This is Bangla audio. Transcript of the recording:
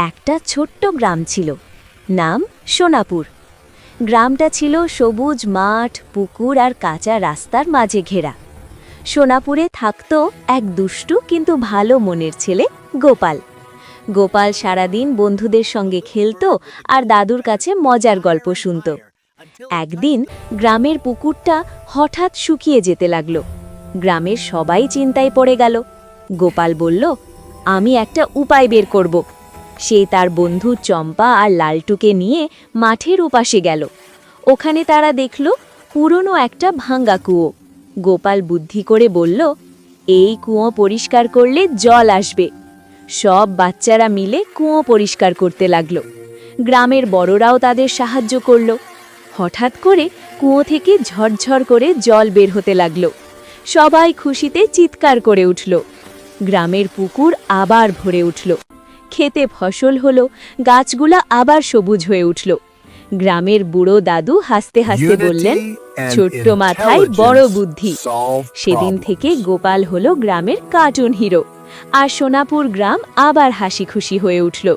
একটা ছোট্ট গ্রাম ছিল। নাম সোনাপুর। গ্রামটা ছিল সবুজ মাঠ, পুকুর আর কাঁচা রাস্তার মাঝে ঘেরা। সোনাপুরে থাকত এক দুষ্টু কিন্তু ভালো মনের ছেলে গোপাল। গোপাল সারাদিন বন্ধুদের সঙ্গে খেলতো আর দাদুর কাছে মজার গল্প শুনত। একদিন গ্রামের পুকুরটা হঠাৎ শুকিয়ে যেতে লাগল। গ্রামের সবাই চিন্তায় পড়ে গেল। গোপাল বলল, আমি একটা উপায় বের করব। সে তার বন্ধু চম্পা আর লালটুকে নিয়ে মাঠের ওপাশে গেল। ওখানে তারা দেখল পুরনো একটা ভাঙ্গা কুয়ো। গোপাল বুদ্ধি করে বলল, এই কুয়ো পরিষ্কার করলে জল আসবে। সব বাচ্চারা মিলে কুয়ো পরিষ্কার করতে লাগল। গ্রামের বড়রাও তাদের সাহায্য করল। হঠাৎ করে কুয়ো থেকে ঝরঝর করে জল বের হতে লাগল। সবাই খুশিতে চিৎকার করে উঠল। গ্রামের পুকুর আবার ভরে উঠল। খেতে ফসল হলো গাছগুলা আবার সবুজ হয়ে উঠল। গ্রামের বুড়ো দাদু হাসতে হাসতে বললেন ছোট্ট মাথায় বড় বুদ্ধি। সেদিন থেকে গোপাল হলো গ্রামের কার্টুন হিরো আর সোনাপুর গ্রাম আবার হাসি খুশি হয়ে উঠল।